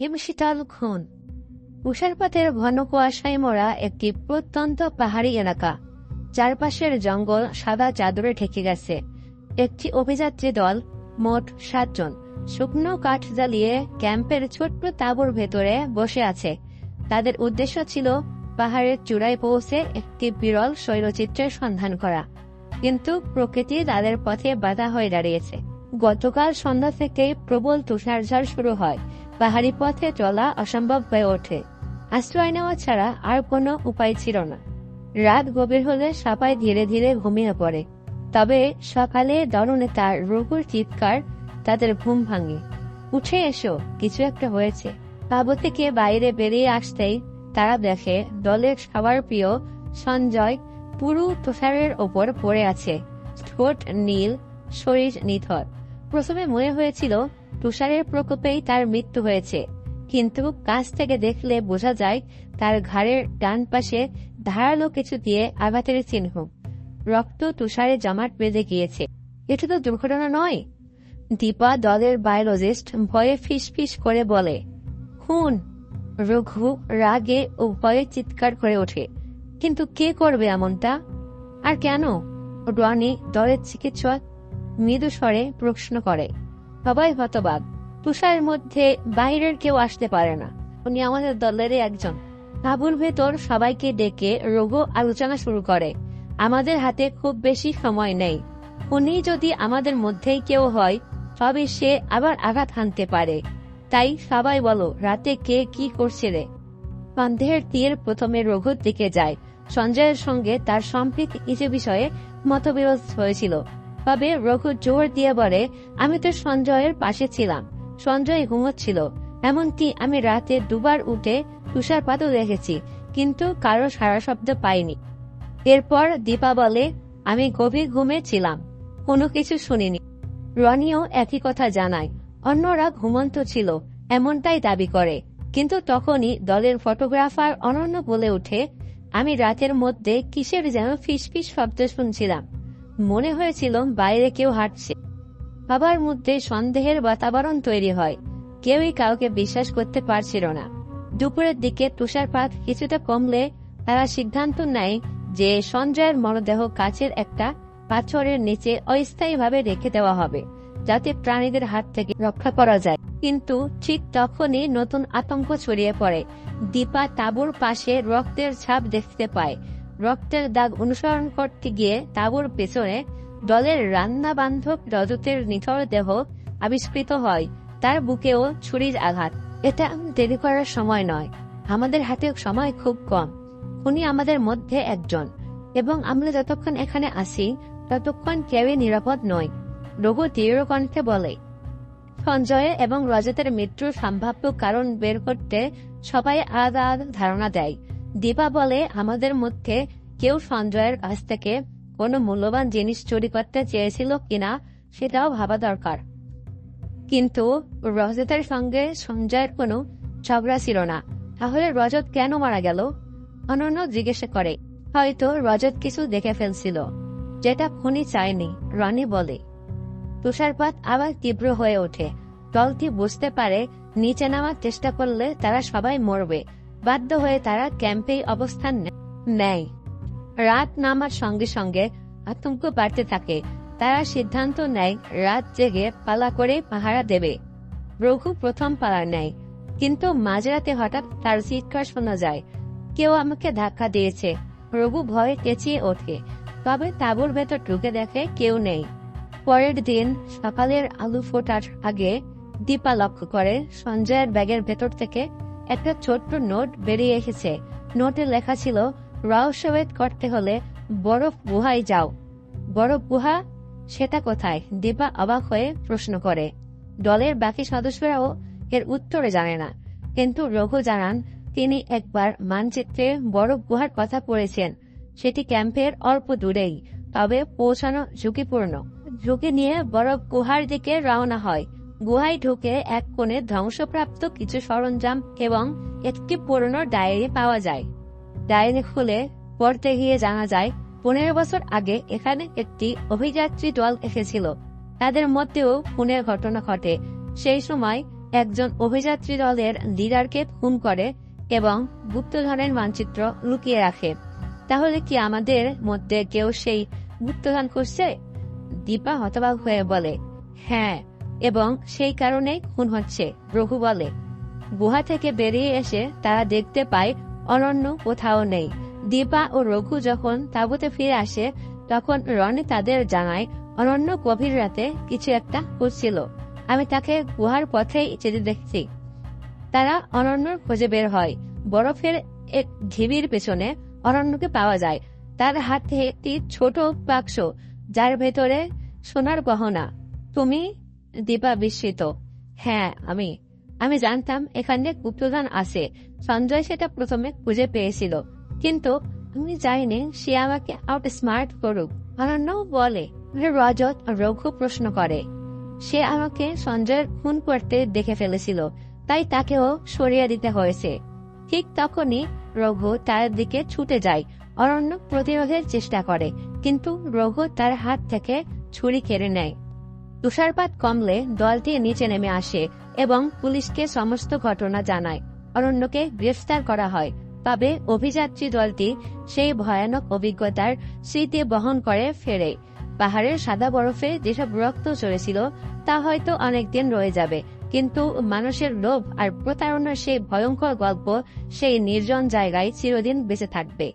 হিমশীতল খুন তুষারপাতের ঘন কুয়াশায় মোড়া একটি প্রত্যন্ত পাহাড়ি এলাকা। চারপাশের জঙ্গল সাদা চাদরে ঢেকে গেছে। একটি অভিযাত্রী দল, মোট সাতজন, শুকনো কাঠ জ্বালিয়ে ক্যাম্পের ছোট্ট তাঁবুর ভেতরে বসে আছে। তাদের উদ্দেশ্য ছিল পাহাড়ের চূড়ায় পৌঁছে একটি বিরল শৈলচিত্রের সন্ধান করা। কিন্তু প্রকৃতি তাদের পথে বাধা হয়ে দাঁড়িয়েছে। গতকাল সন্ধ্যা থেকেই প্রবল তুষারঝড় শুরু হয়। পাহাড়ি পথে চলা অসম্ভব হয়ে ওঠে। আশ্রয় নেওয়া ছাড়া আর কোনো উপায় ছিল না। রাত গভীর হলে সবাই ধীরে ধীরে ঘুমিয়ে পড়ে। তবে সকালে দরনে তার রঘুর চিৎকার তাদের ঘুম ভাঙে। উঠে এসো, কিছু একটা হয়েছে। তাবু থেকে বাইরে বেরিয়ে আসতেই তারা দেখে দলের সবার প্রিয় সঞ্জয় পুরু তুষারের ওপর পড়ে আছে। ঠোঁট নীল, শরীর নিথর। প্রথমে মনে হয়েছিল তুষারের প্রকোপেই তার মৃত্যু হয়েছে। কিন্তু কাছ থেকে দেখলে বোঝা যায়, তার ঘাড়ের ডান পাশে ধারালো কিছু দিয়ে আঘাতের চিহ্ন। রক্ত তুষারে জমাট বেঁধে গিয়েছে। এটা তো দুর্ঘটনা নয়। দীপা দলের বায়োলজিস্ট ভয়ে ফিস ফিস করে বলে, খুন। রঘু রাগে ও ভয়ে চিৎকার করে ওঠে। কিন্তু কে করবে এমনটা? আর কেন? রনি দলের চিকিৎসক মৃদু স্বরে প্রশ্ন করে। সবাই হতবাক। তুষারের মধ্যে বাইরের কেউ আসতে পারে না। উনি আমাদের দলেরই একজন। তাঁবুর ভেতর সবাইকে ডেকে রোগো আলোচনা শুরু করে। আমাদের হাতে খুব বেশি সময় নেই। উনি যদি আমাদের মধ্যেই কেউ হয়, তবে সে আবার আঘাত হানতে পারে। তাই সবাই বলো, রাতে কে কি করছে রে? সন্দেহের তীর প্রথমে রঘুর দিকে যায়। সঞ্জয়ের সঙ্গে তার সম্পৃক্ত কিছু বিষয়ে মতবিরোধ হয়েছিল তবে রঘু জোর দিয়ে বলে, আমি তো সঞ্জয়ের পাশে ছিলাম। সঞ্জয় ঘুমোচ্ছিল। এমনকি আমি রাতে দুবার উঠে তুষারপাতও দেখেছি, কিন্তু কারও সারা শব্দ পাইনি। এরপর দীপা বলে, আমি গভীর ঘুমে ছিলাম, কোনো কিছু শুনিনি। রনিও একই কথা জানায়, অন্যরা ঘুমন্ত ছিল, এমনটাই দাবি করে। কিন্তু তখনই দলের ফটোগ্রাফার অনন্য বলে ওঠে, আমি রাতের মধ্যে কিসের যেন ফিসফিস শব্দ শুনছিলাম। মনে হয়েছিল বাইরে কেউ হাঁটছে। সবার মধ্যে সন্দেহের বাতাবরণ তৈরি হয়। কেউই কাউকে বিশ্বাস করতে পারছিল না। দুপুরের দিকে তুষারপাত কিছুটা কমলে তারা সিদ্ধান্ত নেয় যে সঞ্জয়ের মরদেহ কাছের একটা পাথরের নিচে অস্থায়ীভাবে রেখে দেওয়া হবে, যাতে প্রাণীদের হাত থেকে রক্ষা করা যায়। কিন্তু ঠিক তখনই নতুন আতঙ্ক ছড়িয়ে পড়ে। দীপা তাঁবুর পাশে রক্তের ছাপ দেখতে পায়। রক্তের দাগ অনুসরণ করতে গিয়ে তাঁবুর পেছনে দলের রান্না বান্ধব রজতের নিথর দেহ আবিষ্কৃত হয়। তার বুকেও ছুরির আঘাত। এটা দেরি করার সময় নয়। আমাদের হাতে সময় খুব কম। উনি আমাদের মধ্যে একজন। এবং আমরা যতক্ষণ এখানে আসি ততক্ষণ কেউই নিরাপদ নয়, রঘু দৃঢ় কণ্ঠে বলে। সঞ্জয় এবং রজতের মৃত্যুর সম্ভাব্য কারণ বের করতে সবাই আলাদা আলাদা ধারণা দেয়। দীপা বলে, আমাদের মধ্যে কেউ সঞ্জয়ের কাছ থেকে কোনো মূল্যবান জিনিস চুরি করতে চেয়েছিল কিনা সেটাও ভাবা দরকার। কিন্তু রজতের সঙ্গে সঞ্জয়ের কোনো ঝগড়া ছিল না। তাহলে রজত কেন মারা গেল? অনন্য জিজ্ঞাসা করে। হয়তো রজত কিছু দেখে ফেলছিল। যেটা খুনি চায়নি, রনি বলে। তুষারপাত আবার তীব্র হয়ে ওঠে। দলটি বুঝতে পারে, নিচে নামার চেষ্টা করলে তারা সবাই মরবে। বাধ্য হয়ে তারা ক্যাম্পেই অবস্থান নেয়। রাত নামার সঙ্গে সঙ্গে আতঙ্ক বাড়তে থাকে। তারা সিদ্ধান্ত নেয়, রাত জেগে পালা করে পাহারা দেবে। রঘু প্রথম পালা নেয়, কিন্তু মাঝরাতে হঠাৎ তার চিৎকার শোনা যায়। কেউ আমাকে ধাক্কা দিয়েছে। রঘু ভয়ে চেঁচিয়ে ওঠে। তবে তাঁবুর ভেতর ঢুকে দেখে কেউ নেই। পরের দিন সকালের আলু ফোটার আগে দীপা লক্ষ্য করে সঞ্জয়ের ব্যাগের ভেতর থেকে একটা ছোট্ট নোট বেরিয়ে এসেছে। নোটে লেখা ছিল রহস্যভেদ করতে হলে বরফ গুহায় যাও। বরফ গুহা? সেটা কোথায়? দীপা অবাক হয়ে প্রশ্ন করে। দলের বাকি সদস্যরাও এর উত্তরে জানে না। কিন্তু রঘু জানান, তিনি একবার মানচিত্রে বরফ গুহার কথা পড়েছেন। সেটি ক্যাম্পের অল্প দূরেই, তবে পৌঁছানো ঝুঁকিপূর্ণ। ঝুঁকি নিয়ে বরফ গুহার দিকে রওনা হয়। গুহায় ঢুকে এক কোণে ধ্বংসপ্রাপ্ত কিছু সরঞ্জাম এবং একটি পুরনো ডায়েরি পাওয়া যায়। ডায়েরি খুলে পড়তে গিয়ে জানা যায়, পনেরো বছর আগে এখানে একটি অভিযাত্রী দল এসেছিল। তাদের মধ্যেও খুনের ঘটনা ঘটে। সেই সময় একজন অভিযাত্রী দলের লিডারকে খুন করে এবং গুপ্তধনের মানচিত্র লুকিয়ে রাখে। তাহলে কি আমাদের মধ্যে কেউ সেই গুপ্তধন করছে দীপা হতবাক হয়ে বলে হ্যাঁ এবং সেই কারণেই খুন হচ্ছে। রঘু বলে, গুহা থেকে বেরিয়ে এসে তারা দেখতে পায় অনন্য কোথাও নেই। দীপা ও রঘু যখন তাঁবুতে ফিরে আসে, তখন রনি তাদের জানায়, অনন্য গভীর রাতে কিছু একটা করছিল আমি তাকে গুহার পথেই যেতে দেখছি। তারা অনন্যর খোঁজে বের হয়। বরফের এক ঢিবির পেছনে অনন্যকে পাওয়া যায়। তার হাতে একটি ছোট বাক্স, যার ভেতরে সোনার গহনা। তুমি দীপা বিস্মিত হ্যাঁ আমি। আমি জানতাম এখানে গুপ্তধন আছে। সঞ্জয় সেটা প্রথমে খুঁজে পেয়েছিল। কিন্তু আমি চাইনি সে আমাকে আউট স্মার্ট করুক। অনন্য বলে রজত রঘু প্রশ্ন করে। সে আমাকে সঞ্জয়ের খুন করতে দেখে ফেলেছিল, তাই তাকেও সরিয়ে দিতে হয়েছে। ঠিক তখনই রঘু তার দিকে ছুটে যায়। অরণ্য প্রতিরোধের চেষ্টা করে, কিন্তু রঘু তার হাত থেকে ছুরি কেড়ে নেয়। তুষারপাত কমলে দলটি নিচে নেমে আসে এবং পুলিশকে সমস্ত ঘটনা জানায়। অরণ্যকে গ্রেফতার করা হয়। তবে অভিযাত্রী দলটি সেই ভয়ানক অভিজ্ঞতার স্মৃতি বহন করে ফেরে। পাহাড়ের সাদা বরফে যেসব রক্ত চড়েছিল তা হয়তো অনেকদিন রয়ে যাবে, কিন্তু মানুষের লোভ আর প্রতারণার সেই ভয়ঙ্কর গল্প সেই নির্জন জায়গায় চিরদিন বেঁচে থাকবে।